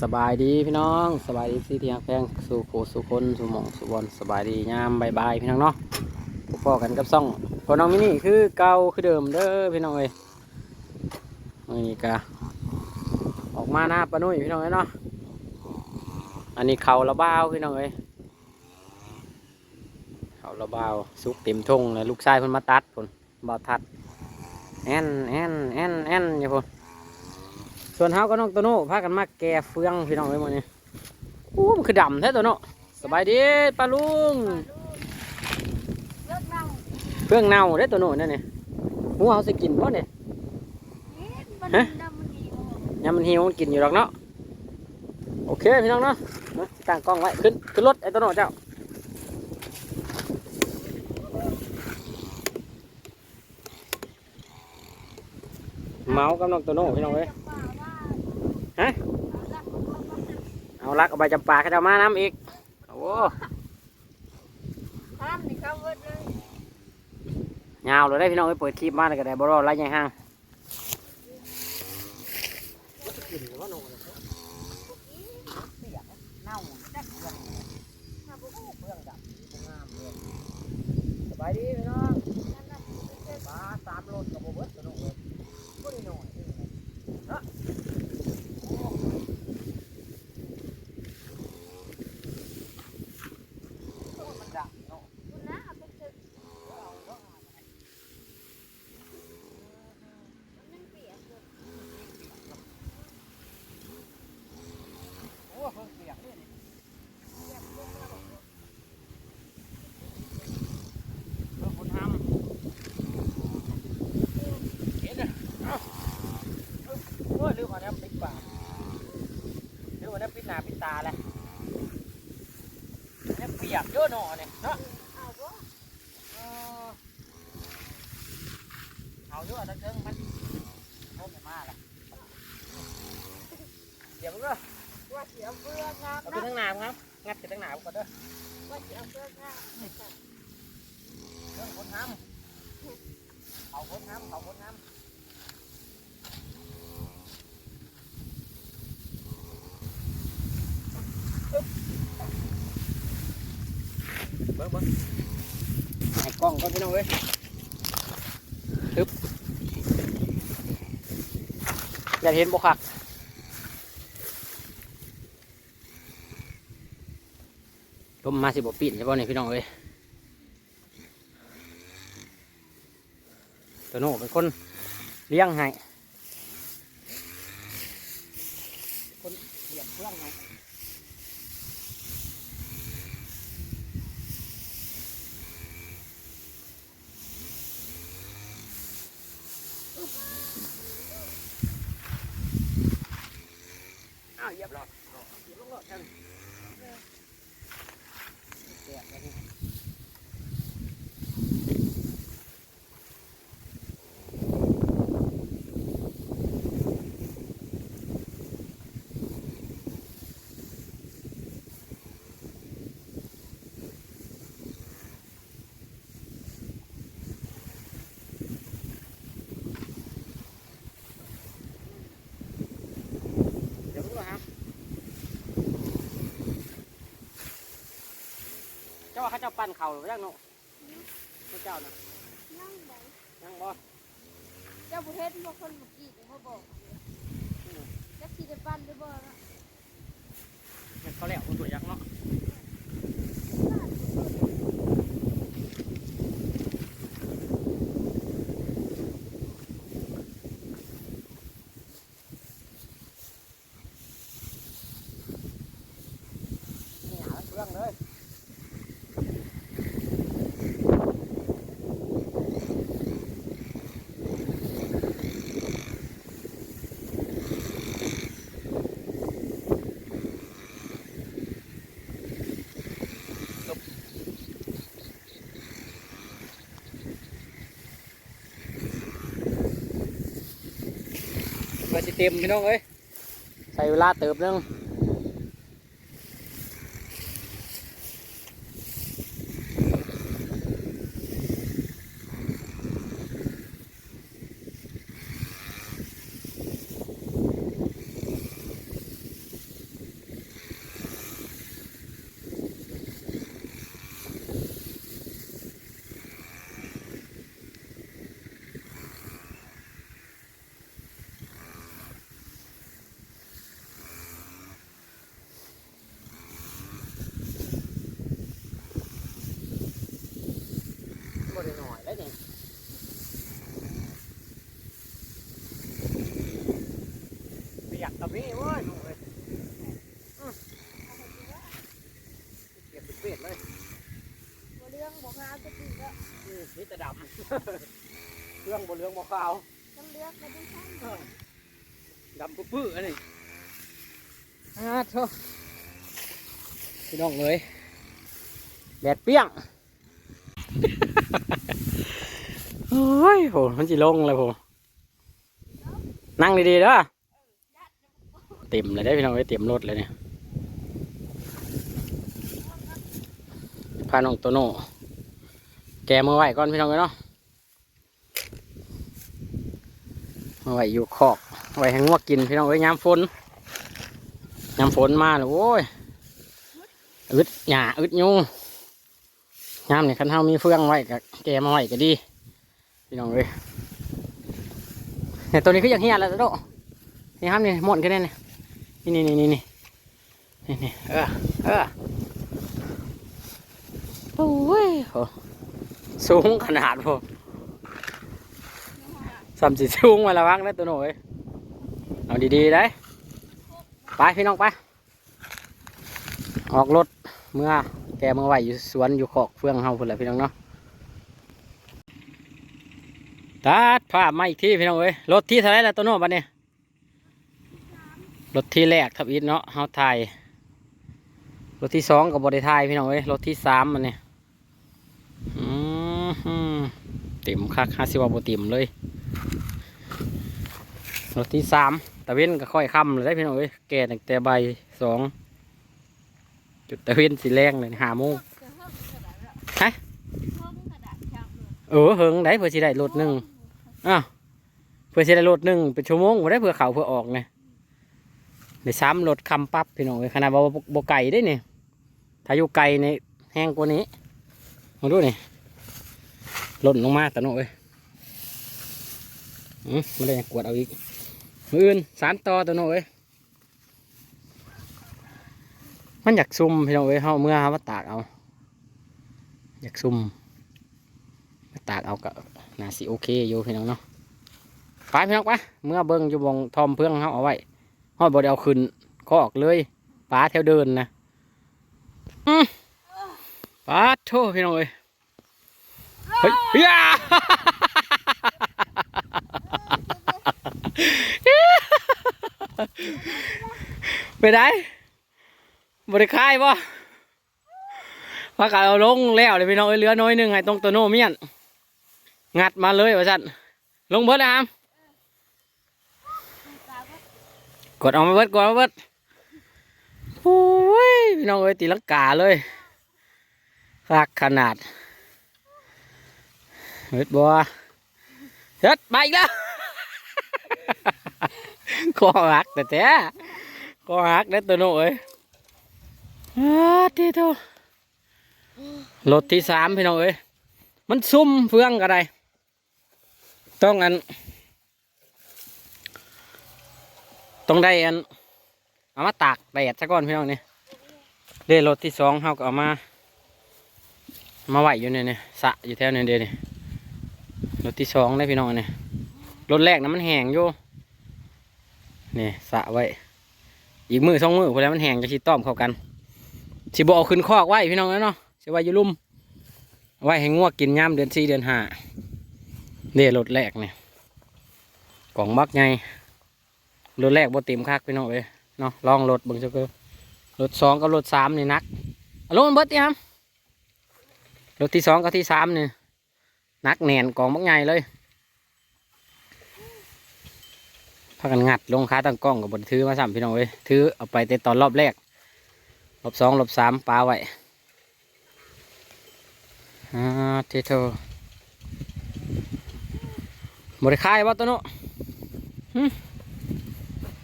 สบายดีพี่น้องสบายดีสิที่ฮักแพงสู่โคสู่คนสู่หมองสู่บอลสบายดียามบายบายพี่น้องเนาะพอกันกับซ่องพอน้องมินี่คือเก่าคือเดิมเด้อพี่น้องเอ้ยมื้อนี้กะออกมาหน้าปะนุ่ยพี่น้องเอ้ยเนาะอันนี้เขาระบ้าวพี่น้องเอ้ยเขาระบ้าวสุกเต็มทงเลยลูกชายเพิ่นมาตัดพุ่นบ่าวทัดแอนแอนแอนแอนอย่าพุ่น ส่วนเฮาก็น้องโตโน่พากันมาแก่เฟืองพี่น้องไว้หมดนี่โอ้มันคือดำแท้โตโน่สบายดีป้าลุงเลิกเน่าเฟืองเน่าเด้อโตโน่นั่นนี่หัวเฮาสิกินบ่เนี่ยเฮ็ดมันฮะดำมันดีบ่ยามมันหิวมันกินอยู่หรอกเนาะโอเคพี่น้องเนาะนะตั้งกล้องไว้ขึ้นขึ้นรถไอ้โตโน่เจ้าเมากับน้องโตโน่พี่น้องเอ้ยจะป่าว่า ฮะเอาละมันก็เอาลักเอาใบจำปาเขาเจะมาน้ำอีกโอ้ห้ามนี่เข้าเวิดเลยยาวเลยได้พี่น้องไปเปิดคลิปมาเลยก็ได้บ่รอดไรยังห้างเน่าจักเดือนถ้าบ่ฮู้เพื่องดับงามเลยสบายดีพี่น้องนั่นน่ะมันจะปลาสามโลกับโบเบิร์ตกระโดดเลยก็ได้หน่อยเองนะโอ้มันดับเนาะ คุณนะเอาไปตึก เอาเนาะ มันยังเปียกอยู่ โอ้เพิ่งเปียกเลยนี่ เปียกลงแล้วบอกว่า เพื่อคุณท เห็นอะเอาเอาโอ้ยลืมเอาน้ำปิดปากลืมเอาน้ำปิดหน้าปิดตาเลยยัง เปียกเยอะหน่อเนี่ยเนาะเอาบ่เออเอาเยอะนะเชิงมันเพิ่มมาละเดี๋ยวมึงก็ว่าสิเอาเบื่องามเอาขึ้นนะทั้งหนามครับงัดขึ้นทั้งหนามก่อนเด้อว่าสิเอาเบื่องามเรื่องคนน้ำเอาคนน้ำเอาคนน้ำ บิ้งเบิ้งำให้กล้องก็พี่น้องเอ้ยทึบอยากเห็นบ่คักลมมาสิบ่ปิดใช่ป่ะเนี่ยพี่น้องเอ้ยตัวโน่เป็นคนเลี้ยงให้คนเหยียบเครื่องไงอ้ยียบแล้ว เหยียบลงรถกันแตกเลยนี่ เดี๋ยวรู้แล้วครับ เจ้าว่าเขาเจ้าปั้นเข่าหรือยังโน่พระเจ้านะนั่งบ่ยังบ่เจ้าบ่เฮ็ดบ่คนเมื่อกี้เขาบอกจักสิได้ปั้นได้บ่นะยังเขาแล้วคนตัวยักษ์เนาะนี่หาเครื่องเลย เพื่อ สิเต็มพี่น้องเอ้ยใช้เวลาเติบนึง กับนี่เว้ยลูกเลยอื้อเก็บเป็นเป็ดเลย บ่เรื่องบ่งามจะตีก็นี่นี่จะดำ เครื่องบนเรื่องบ่ขาวต้องเลือกมาด้วยซ้เออดำปื้อๆอันนี้อ่าโทพี่น้องเลยแดดเปรี้ยง โอ้ยโหมันจะลงเลยผมนั่งดีๆเด้อเต็มเลยได้อพี่น้องเลยเต็มรถเลยเนี่ยพาน้องโตโน่ แกมือไหวก่อนพี่น้องเลยเนาะมาไหวอยู่คอกไหวให้งวกกินพี่น้องเลยยามฝนยามฝนมาเลยโว้ยอึดหยาอึดยุงยามเนี่ยคันเฮามีเฟืองไว้กับแกมาไหวก็ดีพี่น้องเลยเนี่ยตัวนี้คืออย่างเฮียแล้วโตนี่ครับนี่หมดกันแน่เนี่ยนี่นี่นี่นี่นี่นี่เออเออโอ้ยโห สูงขนาดพอสามสิสูงมาละวังนะตัวหน่อยเอาดีๆได้ไปพี่น้องไป ออกรถเมื่อแกเมาไหวอยู่สวนอยู่ขอกเฟืองเฮาพุ่นแหละพี่น้องเนาะตัดภาพมาอีกทีพี่น้องเอ้ยรถที่เท่าไรแล้วตัวโน้บัดนี้รถที่แรกทับอิฐเนาะเฮาถ่ายรถที่สองกับบริถ่ายพี่น้องเอ้ยรถที่สามมันเนี่ยอืมฮึ เต็มคักฮาสิวาบติมเลยรถที่สามตะเวนก็ค่อยค่ำเลยได้พี่น้องเอ้ยแก่ตั้งแต่ใบสองจุดตะเวนสีแรงเลยหาโมงฮะเออเฮิงได้เพื่อสิได้รถหนึ่งอ้าวเพื่อสิได้รถหนึ่งเป็นชั่วโมงบ่ได้เพื่อเขาเพื่อออกไงได้ซ้ำรถคำปั๊บพี่น้องเอ้ยขนาดบ่บ่บ่ไก่ได้เนี่ยถ้าอยู่ไกลในแห้งกว่านี้มาดูนี่ ล่นลงมาตะโนเอ้ยอืมไม่ได้กวดเอาอีกมืออื่นสามต่อตะโนเอ้ยมันอยากซุ่มพี่น้องเอ้ยเฮาเมื่อเฮามาตากเอา อยากซุ่มมาตากเอากับน่าสิโอเคอยู่พี่น้องเนาะไปพี่น้องไปเมื่อเบิ้งอยู่บงทอมเพื่องเขาเอาไว้หอดบไดเอาขึ้นก็ออกเลยป้าแถวเดินนะอื้อป้าโทษพี่น้องเอ้ย เฮ้ยเฮียไปไหนบริคายป่พากันเอาลงแล้วเลยพี่น้องเอ้ยเหลือน้อยหนึ่งให้ตรงตัวโนเมียนงัดมาเลยว่าสั่นลงเบิดนะครับกดเอามาเบิดกดเอามาเบิดโอ้ยพี่น้องเอ้ยตีลังกาเลยรักขนาด เฮ็ดบัวเฮ็ดมาอีกแล้วคอหักแต่แต่คอหักเด้อตัวโน้เอ้ยอทีโตรถที่สามพี่น้องเอ้ยมันซุ่มเฟืองกระไดต้องอัน ต้องได้อัน เอามาตากแดดซะก่อนพี่น้องนี่เด้รถที่สองเขาก็เอามา มาไหวอยู่เนี่ยเนี่ยสะอยู่แถวเนี่ยเดี๋ยวนี่ รถที่สองได้พี่น้องเนี่ยรถแรกนะมันแห้งอยู่นี่สะไว้ อีกมือสองมือพอแล้วมันแห้งจะชิต้อมเข้ากันสิบเอาขึ้นคอกไว้พี่น้องแล้วเนาะสิไว้อยู่ลุ่มไว้ให้งวกกินย่ำเดือนสี่เดือนห้าเนี่รถแรกเนี่ยกล่องบักไงรถแรกบ่เต็มคักพี่น้องเอ้ยเนาะลองรถเบิ่งเจ้าเก็รถสองกับรถสามนี่นักอาลงมันเบิดดิครับรถที่สองกับที่สามเนี่ย นักแน่นกองบักไงเลยพากันงัดลงค้าตั้งกล้องกับบนถือมาสั่มพี่น้องเอ้ยถือเอาไปแต่ตอนรอบแรกรอบสองรอบสามปลาไว้อ่าเทโทบริคายว่าตัวโน้หึ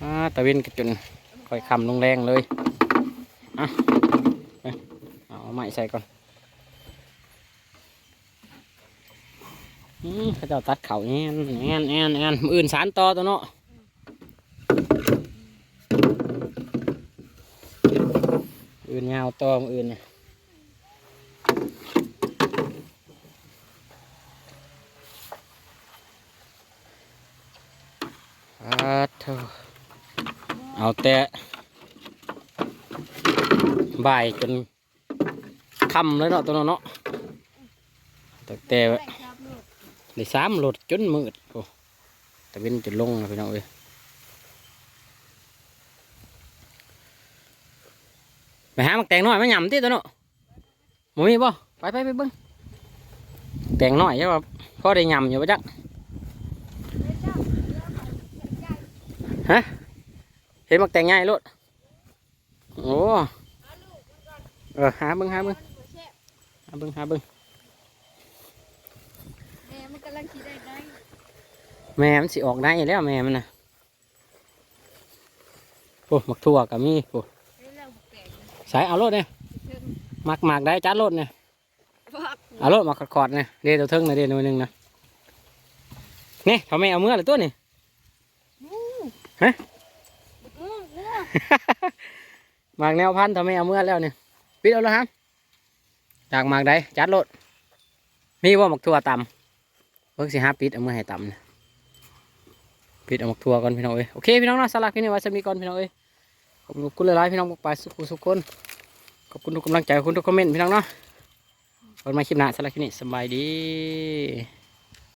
อ่าตะเวนกระจุนค่อยคำลงแรงเลยอะเอาไม้ใส่ก่อนอืม เขาเจ้าตัดเข่าแอนแอนแอนแอนอื่นสารต่อตัวโน้อื่นยาวต่ออื่นเนี่ยเอาแต่บ่ายจนค่ำเลยเนาะตัวเนาะแต่แต่ ได้ครับลูกได้สามรถจนมืดโอ้แต่เป็นจนลงนะพี่น้องเอ้ยไปหามักแตงน้อยมาหยำที่ตัวเนาะหมูมีบ่ไปไปไปเบิ้งแตงน้อยใช่ป่ะพ่อได้หยำอยู่ปะจ๊ะเดี๋ยวเจ้าเดี๋ยวเอาใหญ่เห็นมักแตงใหญ่รถโอ้เอาลูกมันก่อนเออหาเบิ้งหาเบิ้งมันบ่แซ่บหาเบิ้งหาเบิ้งแม่มันกำ ลังสิได้ได้แม่มันสิออกได้แล้วแม่มันนะโอ้มักทั่วกับมีโอ้เดี๋ยวเราแปลกนะสายเอารถเนี่ยเพิ่งมักมักได้จัดรถเนี่ยฟักเอารถมาขอดๆเนี่ยเดี๋ยวตัวเทิงนะเดี๋ยวหน่อยหนึงนะนี่เขาไม่เอาเมื่อหรือตัวนี่อู้ฮะอู้อู้หมากแนวพันธุ์ทำไมเอาเมื่อแล้วเนี่ยปิดเอาแล้วฮะจากหมากใดจัดรถมีว่าหมักทั่วต่ำ เพิ่งสิหาปิดเอามื่อให้ต่ำนะปิดเอาหมักทัวก่อนพี่น้องเอ้ยโอเคพี่น้องนะสลักพี่นี่ไว้จะมีก่อนพี่น้องเอ้ยขอบคุณหลายๆพี่น้องไปสุขสุขคนขอบคุณทุกกำลังใจขอบคุณทุกคอมเมนต์พี่น้องเนาะวันมาคลิปหน้าสลักพี่นี่สบายดี